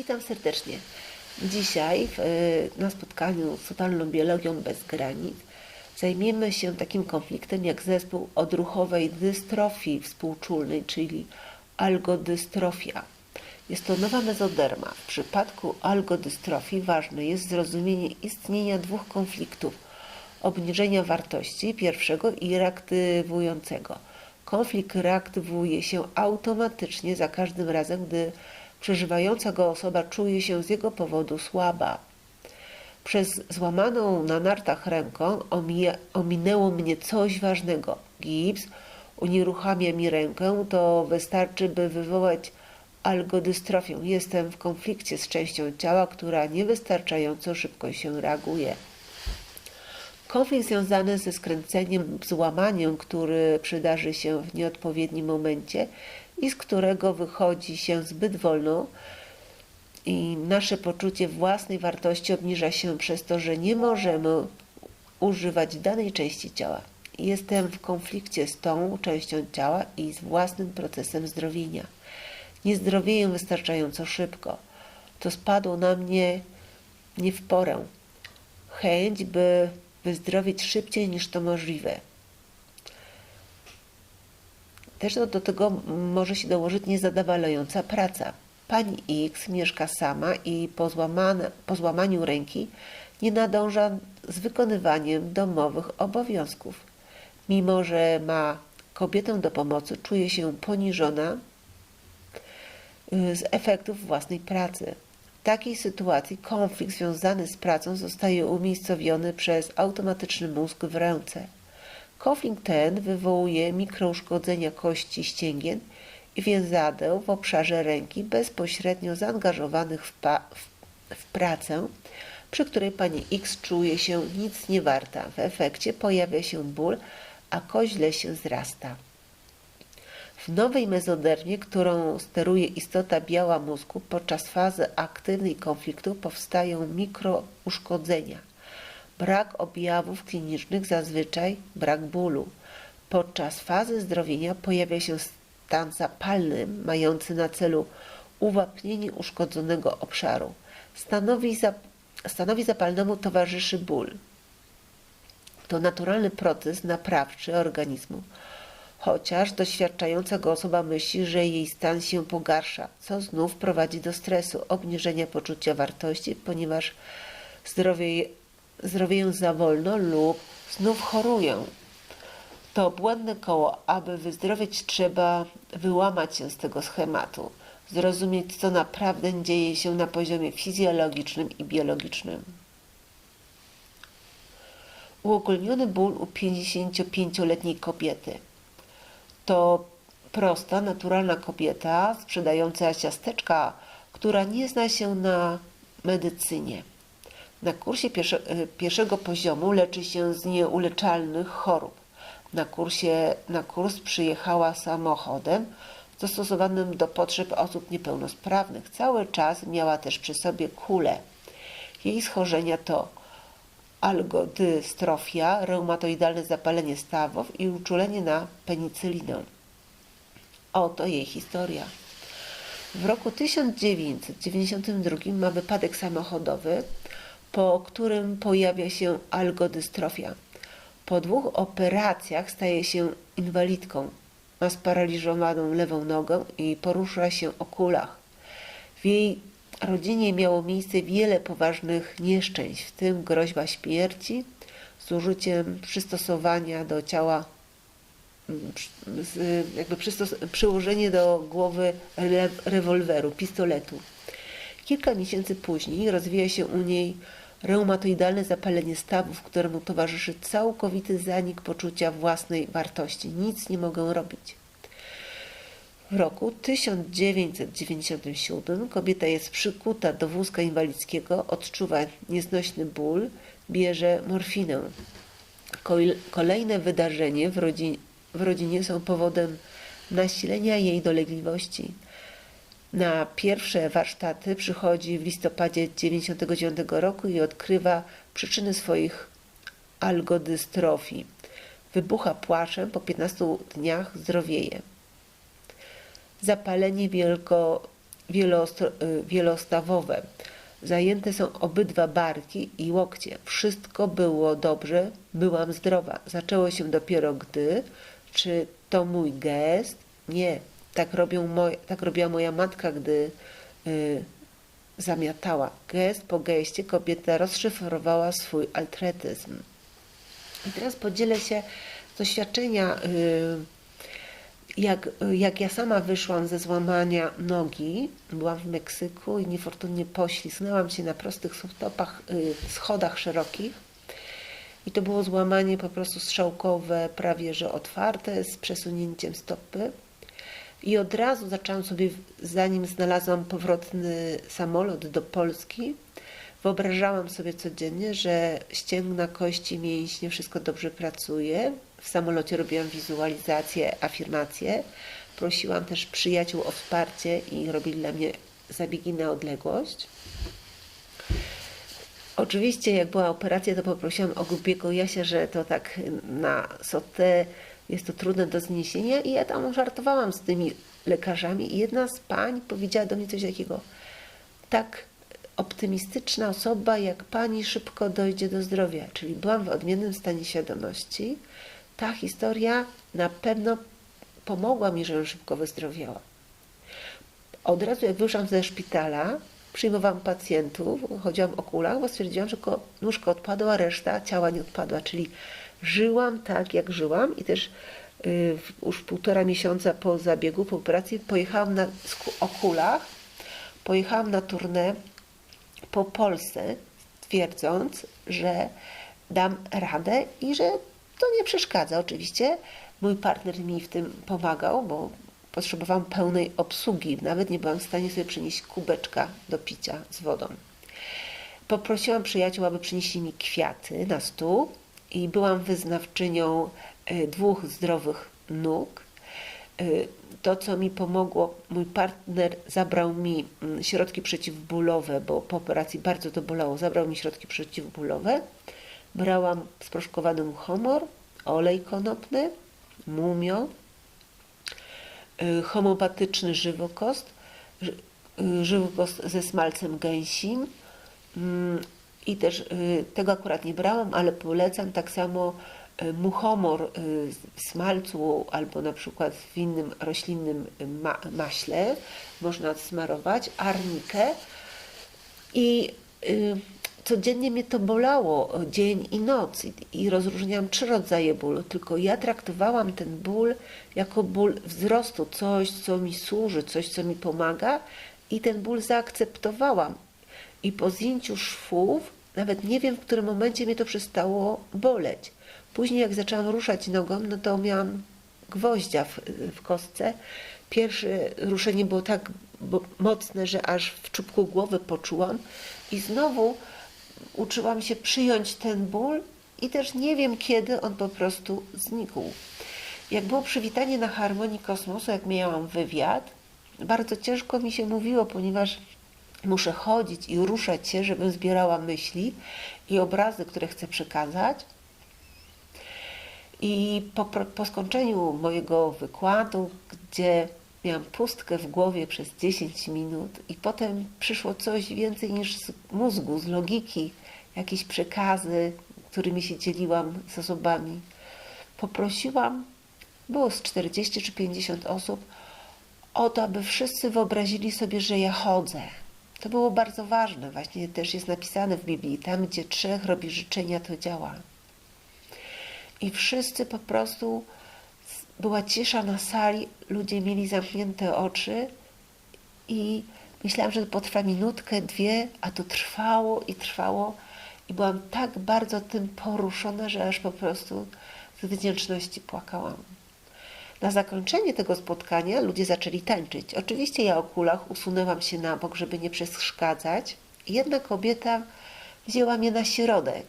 Witam serdecznie. Dzisiaj y, na spotkaniu z totalną biologią bez granic zajmiemy się takim konfliktem jak zespół odruchowej dystrofii współczulnej, czyli algodystrofia. Jest to nowa mezoderma. W przypadku algodystrofii ważne jest zrozumienie istnienia dwóch konfliktów: obniżenia wartości pierwszego i reaktywującego. Konflikt reaktywuje się automatycznie za każdym razem, gdy przeżywająca go osoba czuje się z jego powodu słaba. Przez złamaną na nartach ręką ominęło mnie coś ważnego. Gips unieruchamia mi rękę, to wystarczy, by wywołać algodystrofię. Jestem w konflikcie z częścią ciała, która niewystarczająco szybko się reaguje. Konflikt związany ze skręceniem, złamaniem, który przydarzy się w nieodpowiednim momencie i z którego wychodzi się zbyt wolno i nasze poczucie własnej wartości obniża się przez to, że nie możemy używać danej części ciała. Jestem w konflikcie z tą częścią ciała i z własnym procesem zdrowienia. Nie zdrowieję wystarczająco szybko. To spadło na mnie nie w porę. Chęć, by wyzdrowieć szybciej niż to możliwe. Też do, do tego może się dołożyć niezadowalająca praca. Pani X mieszka sama i po, złamane, po złamaniu ręki nie nadąża z wykonywaniem domowych obowiązków. Mimo, że ma kobietę do pomocy, czuje się poniżona y, z efektów własnej pracy. W takiej sytuacji konflikt związany z pracą zostaje umiejscowiony przez automatyczny mózg w ręce. Konflikt ten wywołuje mikrouszkodzenia kości ścięgien i więzadeł w obszarze ręki bezpośrednio zaangażowanych w, w, w pracę, przy której pani X czuje się nic nie warta. W efekcie pojawia się ból, a koźle się zrasta. W nowej mezodermie, którą steruje istota biała mózgu, podczas fazy aktywnej konfliktu powstają mikrouszkodzenia. Brak objawów klinicznych, zazwyczaj brak bólu. Podczas fazy zdrowienia pojawia się stan zapalny, mający na celu uwapnienie uszkodzonego obszaru. Stanowi, za, stanowi zapalnemu towarzyszy ból. To naturalny proces naprawczy organizmu chociaż doświadczająca go osoba myśli, że jej stan się pogarsza, co znów prowadzi do stresu, obniżenia poczucia wartości, ponieważ zdrowie, zdrowieją za wolno lub znów chorują. To błędne koło. Aby wyzdrowieć, trzeba wyłamać się z tego schematu, zrozumieć, co naprawdę dzieje się na poziomie fizjologicznym i biologicznym. Uogólniony ból u 55-letniej kobiety – to prosta, naturalna kobieta sprzedająca ciasteczka, która nie zna się na medycynie. Na kursie pierwsze, pierwszego poziomu leczy się z nieuleczalnych chorób. Na, kursie, na kurs przyjechała samochodem dostosowanym do potrzeb osób niepełnosprawnych. Cały czas miała też przy sobie kulę. Jej schorzenia to algodystrofia, reumatoidalne zapalenie stawów i uczulenie na penicylinę. Oto jej historia. W roku 1992 ma wypadek samochodowy, po którym pojawia się algodystrofia. Po dwóch operacjach staje się inwalidką. Ma sparaliżowaną lewą nogę i porusza się o kulach. W jej rodzinie miało miejsce wiele poważnych nieszczęść, w tym groźba śmierci z użyciem przystosowania do ciała, jakby przyłożenie do głowy rewolweru, pistoletu. Kilka miesięcy później rozwija się u niej reumatoidalne zapalenie stawów, któremu towarzyszy całkowity zanik poczucia własnej wartości. Nic nie mogę robić. W roku 1997 kobieta jest przykuta do wózka inwalidzkiego, odczuwa nieznośny ból, bierze morfinę. Kolejne wydarzenia w, rodzinie, w rodzinie są powodem nasilenia jej dolegliwości. Na pierwsze warsztaty przychodzi w listopadzie 1999 roku i odkrywa przyczyny swoich algodystrofii. Wybucha płaczem, po 15 dniach zdrowieje zapalenie wielko, y, wielostawowe. Zajęte są obydwa barki i łokcie. Wszystko było dobrze, byłam zdrowa. Zaczęło się dopiero gdy, czy to mój gest? Nie, tak, robią moj, tak robiła moja matka, gdy y, zamiatała. Gest po geście kobieta rozszyfrowała swój altretyzm. I teraz podzielę się z doświadczenia, y, jak, jak ja sama wyszłam ze złamania nogi. Byłam w Meksyku i niefortunnie poślizgnęłam się na prostych stopach, y, schodach szerokich. I to było złamanie po prostu strzałkowe, prawie że otwarte, z przesunięciem stopy. I od razu zaczęłam sobie, zanim znalazłam powrotny samolot do Polski, wyobrażałam sobie codziennie, że ścięgna, kości, mięśnie, wszystko dobrze pracuje. W samolocie robiłam wizualizację, afirmacje. Prosiłam też przyjaciół o wsparcie i robili dla mnie zabiegi na odległość. Oczywiście, jak była operacja, to poprosiłam o głupiego Jasia, że to tak na sotę jest to trudne do zniesienia i ja tam żartowałam z tymi lekarzami i jedna z pań powiedziała do mnie coś takiego, tak optymistyczna osoba jak pani szybko dojdzie do zdrowia, czyli byłam w odmiennym stanie świadomości. Ta historia na pewno pomogła mi, żebym szybko wyzdrowiała. Od razu jak wyszłam ze szpitala, przyjmowałam pacjentów, chodziłam o kulach, bo stwierdziłam, że nóżka odpadła, reszta ciała nie odpadła, czyli żyłam tak, jak żyłam i też y, już półtora miesiąca po zabiegu, po operacji pojechałam na sku- o kulach, pojechałam na turnę po Polsce, twierdząc, że dam radę i że to nie przeszkadza. Oczywiście mój partner mi w tym pomagał, bo potrzebowałam pełnej obsługi. Nawet nie byłam w stanie sobie przynieść kubeczka do picia z wodą. Poprosiłam przyjaciół, aby przynieśli mi kwiaty na stół i byłam wyznawczynią e, dwóch zdrowych nóg. E, To, co mi pomogło, mój partner zabrał mi mm, środki przeciwbólowe, bo po operacji bardzo to bolało. Zabrał mi środki przeciwbólowe. Brałam sproszkowany muchomor, olej konopny, mumio, y, homeopatyczny żywokost, ży- żywokost ze smalcem gęsim. I też y, tego akurat nie brałam, ale polecam tak samo y, muchomor y, w smalcu albo na przykład w innym roślinnym y, ma maśle. Można smarować, arnikę. I y, codziennie mnie to bolało y, dzień i noc. I rozróżniałam trzy rodzaje bólu, tylko ja traktowałam ten ból jako ból wzrostu, coś co mi służy, coś co mi pomaga. I ten ból zaakceptowałam. I po zdjęciu szwów, nawet nie wiem w którym momencie mnie to przestało boleć. Później jak zaczęłam ruszać nogą, no to miałam gwoździa w, w kostce. Pierwsze ruszenie było tak mocne, że aż w czubku głowy poczułam i znowu uczyłam się przyjąć ten ból i też nie wiem kiedy on po prostu znikł. Jak było przywitanie na Harmonii Kosmosu, jak miałam wywiad, bardzo ciężko mi się mówiło, ponieważ muszę chodzić i ruszać się, żebym zbierała myśli i obrazy, które chcę przekazać. I po, po skończeniu mojego wykładu, gdzie miałam pustkę w głowie przez 10 minut, i potem przyszło coś więcej niż z mózgu, z logiki, jakieś przekazy, którymi się dzieliłam z osobami, poprosiłam, było z 40 czy 50 osób, o to, aby wszyscy wyobrazili sobie, że ja chodzę. To było bardzo ważne, właśnie też jest napisane w Biblii, tam gdzie trzech robi życzenia, to działa. I wszyscy po prostu, była cisza na sali, ludzie mieli zamknięte oczy i myślałam, że to potrwa minutkę, dwie, a to trwało i trwało. I byłam tak bardzo tym poruszona, że aż po prostu z wdzięczności płakałam. Na zakończenie tego spotkania ludzie zaczęli tańczyć. Oczywiście ja o kulach usunęłam się na bok, żeby nie przeszkadzać. Jedna kobieta wzięła mnie na środek.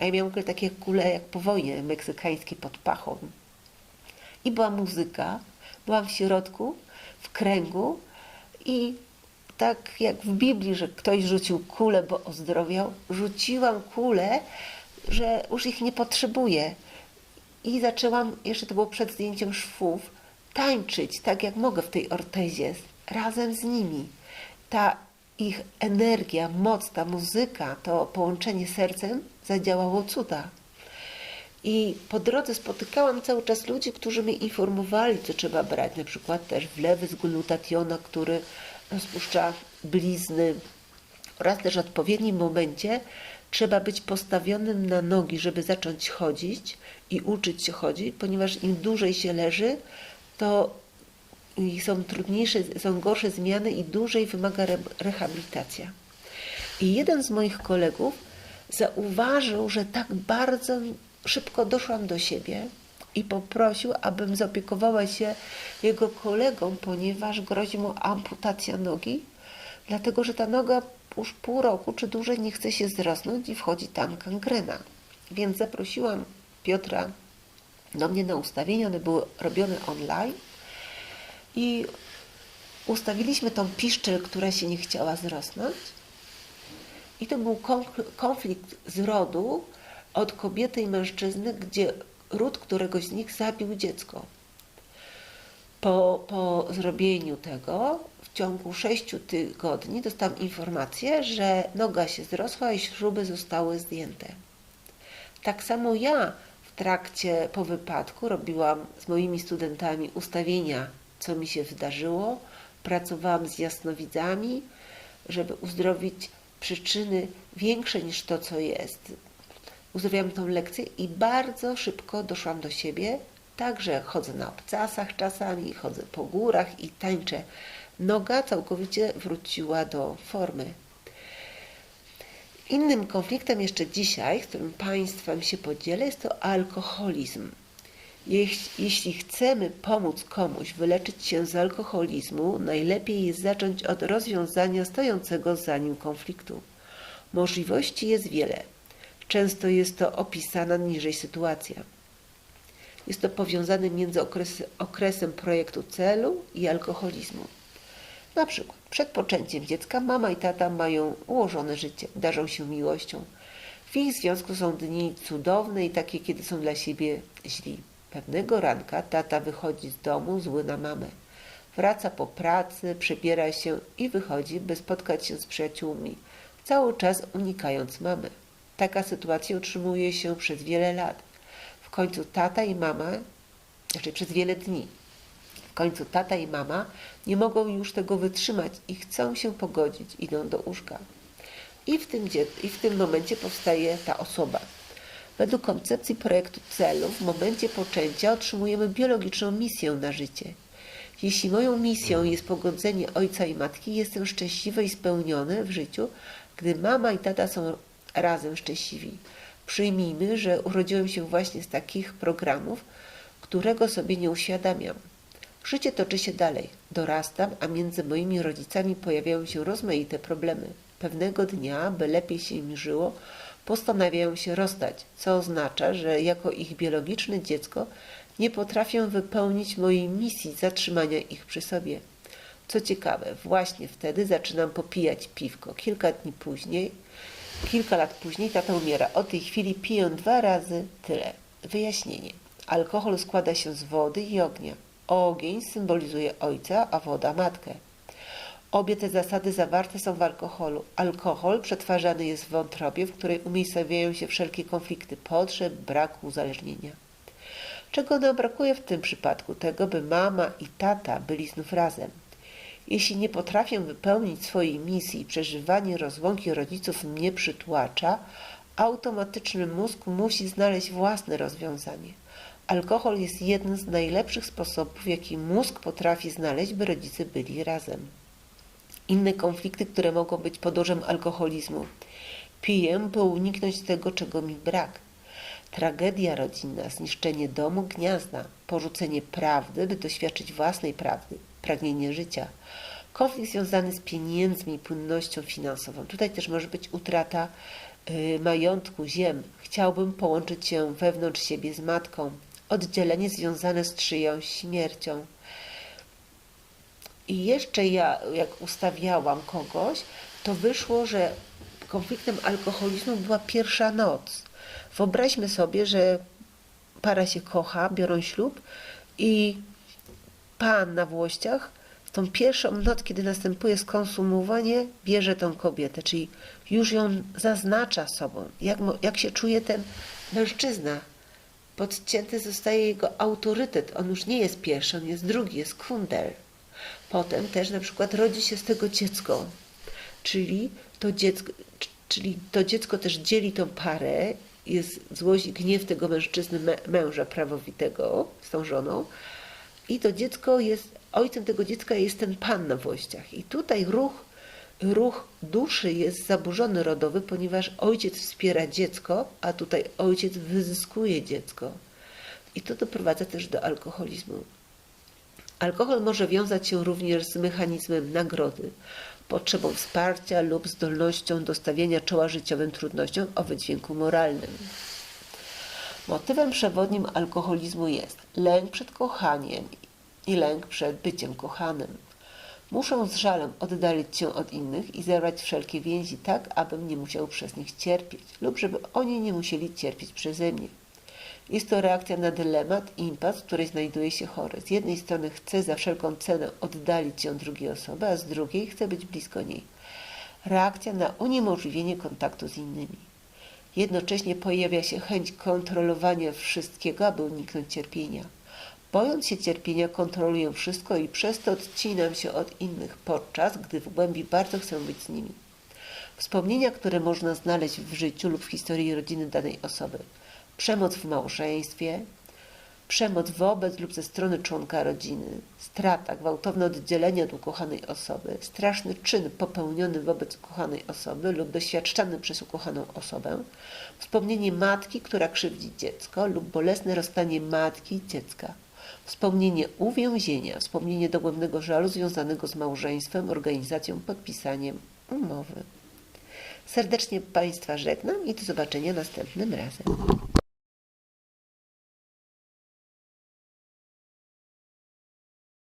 A ja miałam takie kule jak po wojnie meksykańskie pod pachą. I była muzyka, byłam w środku, w kręgu i tak jak w Biblii, że ktoś rzucił kulę, bo ozdrowiał, rzuciłam kulę, że już ich nie potrzebuję. I zaczęłam, jeszcze to było przed zdjęciem szwów, tańczyć tak jak mogę w tej ortezie. razem z nimi. Ta ich energia, moc, ta muzyka, to połączenie sercem zadziałało cuda. I po drodze spotykałam cały czas ludzi, którzy mnie informowali, co trzeba brać. Na przykład też wlewy z glutationa, który rozpuszcza blizny. Oraz też w odpowiednim momencie trzeba być postawionym na nogi, żeby zacząć chodzić i uczyć się chodzić, ponieważ im dłużej się leży, to są trudniejsze, są gorsze zmiany i dłużej wymaga re rehabilitacja. I jeden z moich kolegów zauważył, że tak bardzo szybko doszłam do siebie i poprosił, abym zaopiekowała się jego kolegą, ponieważ grozi mu amputacja nogi, dlatego że ta noga już pół roku czy dłużej nie chce się zrosnąć i wchodzi tam gangrena. Więc zaprosiłam Piotra do mnie na ustawienie, one były robione online i ustawiliśmy tą piszczel, która się nie chciała zrosnąć. I to był konflikt z rodu od kobiety i mężczyzny, gdzie ród któregoś z nich zabił dziecko. Po, po zrobieniu tego, w ciągu sześciu tygodni, dostałam informację, że noga się zrosła i śruby zostały zdjęte. Tak samo ja w trakcie po wypadku robiłam z moimi studentami ustawienia co mi się wydarzyło. Pracowałam z jasnowidzami, żeby uzdrowić przyczyny większe niż to, co jest. Uzdrowiłam tą lekcję i bardzo szybko doszłam do siebie. Także chodzę na obcasach czasami, chodzę po górach i tańczę. Noga całkowicie wróciła do formy. Innym konfliktem jeszcze dzisiaj, z którym Państwem się podzielę, jest to alkoholizm. Jeśli chcemy pomóc komuś wyleczyć się z alkoholizmu, najlepiej jest zacząć od rozwiązania stojącego za nim konfliktu. Możliwości jest wiele. Często jest to opisana niżej sytuacja. Jest to powiązane między okres, okresem projektu celu i alkoholizmu. Na przykład przed poczęciem dziecka mama i tata mają ułożone życie, darzą się miłością. W ich związku są dni cudowne i takie, kiedy są dla siebie źli. Pewnego ranka tata wychodzi z domu zły na mamę. Wraca po pracy, przebiera się i wychodzi, by spotkać się z przyjaciółmi, cały czas unikając mamy. Taka sytuacja utrzymuje się przez wiele lat. W końcu tata i mama, znaczy przez wiele dni. W końcu tata i mama nie mogą już tego wytrzymać i chcą się pogodzić, idą do łóżka. I w tym, i w tym momencie powstaje ta osoba, Według koncepcji projektu celu w momencie poczęcia otrzymujemy biologiczną misję na życie. Jeśli moją misją jest pogodzenie ojca i matki, jestem szczęśliwy i spełniony w życiu, gdy mama i tata są razem szczęśliwi. Przyjmijmy, że urodziłem się właśnie z takich programów, którego sobie nie uświadamiam. Życie toczy się dalej. Dorastam, a między moimi rodzicami pojawiają się rozmaite problemy. Pewnego dnia, by lepiej się im żyło, postanawiają się rozstać, co oznacza, że jako ich biologiczne dziecko nie potrafią wypełnić mojej misji zatrzymania ich przy sobie. Co ciekawe, właśnie wtedy zaczynam popijać piwko. Kilka dni później, kilka lat później tata umiera. Od tej chwili piję dwa razy tyle. Wyjaśnienie. Alkohol składa się z wody i ognia. Ogień symbolizuje ojca, a woda matkę. Obie te zasady zawarte są w alkoholu. Alkohol przetwarzany jest w wątrobie, w której umiejscowiają się wszelkie konflikty potrzeb, braku uzależnienia. Czego nam brakuje w tym przypadku? Tego, by mama i tata byli znów razem. Jeśli nie potrafię wypełnić swojej misji i przeżywanie rozłąki rodziców mnie przytłacza, automatyczny mózg musi znaleźć własne rozwiązanie. Alkohol jest jednym z najlepszych sposobów, jaki mózg potrafi znaleźć, by rodzice byli razem inne konflikty, które mogą być podłożem alkoholizmu. Piję, by uniknąć tego, czego mi brak. Tragedia rodzinna, zniszczenie domu, gniazda, porzucenie prawdy, by doświadczyć własnej prawdy, pragnienie życia. Konflikt związany z pieniędzmi, płynnością finansową. Tutaj też może być utrata y, majątku, ziem. Chciałbym połączyć się wewnątrz siebie z matką. Oddzielenie związane z czyjąś śmiercią. I jeszcze ja, jak ustawiałam kogoś, to wyszło, że konfliktem alkoholizmu była pierwsza noc. Wyobraźmy sobie, że para się kocha, biorą ślub i pan na włościach tą pierwszą noc, kiedy następuje skonsumowanie, bierze tą kobietę, czyli już ją zaznacza sobą. Jak, jak się czuje ten mężczyzna? Podcięty zostaje jego autorytet. On już nie jest pierwszy, on jest drugi, jest kunder. Potem też na przykład rodzi się z tego dziecko, czyli to dziecko, czyli to dziecko też dzieli tą parę, jest złość i gniew tego mężczyzny, mę- męża prawowitego z tą żoną i to dziecko jest, ojcem tego dziecka jest ten pan na włościach. I tutaj ruch, ruch duszy jest zaburzony rodowy, ponieważ ojciec wspiera dziecko, a tutaj ojciec wyzyskuje dziecko. I to doprowadza też do alkoholizmu. Alkohol może wiązać się również z mechanizmem nagrody, potrzebą wsparcia lub zdolnością do stawiania czoła życiowym trudnościom o wydźwięku moralnym. Motywem przewodnim alkoholizmu jest lęk przed kochaniem i lęk przed byciem kochanym. Muszę z żalem oddalić się od innych i zerwać wszelkie więzi tak, abym nie musiał przez nich cierpieć lub żeby oni nie musieli cierpieć przeze mnie. Jest to reakcja na dylemat i impas, w której znajduje się chory. Z jednej strony chce za wszelką cenę oddalić się od drugiej osoby, a z drugiej chce być blisko niej. Reakcja na uniemożliwienie kontaktu z innymi. Jednocześnie pojawia się chęć kontrolowania wszystkiego, aby uniknąć cierpienia. Bojąc się cierpienia, kontroluję wszystko i przez to odcinam się od innych, podczas gdy w głębi bardzo chcę być z nimi. Wspomnienia, które można znaleźć w życiu lub w historii rodziny danej osoby. Przemoc w małżeństwie, przemoc wobec lub ze strony członka rodziny, strata, gwałtowne oddzielenie od ukochanej osoby, straszny czyn popełniony wobec ukochanej osoby lub doświadczany przez ukochaną osobę, wspomnienie matki, która krzywdzi dziecko lub bolesne rozstanie matki i dziecka, wspomnienie uwięzienia, wspomnienie dogłębnego żalu związanego z małżeństwem, organizacją, podpisaniem umowy. Serdecznie Państwa żegnam i do zobaczenia następnym razem.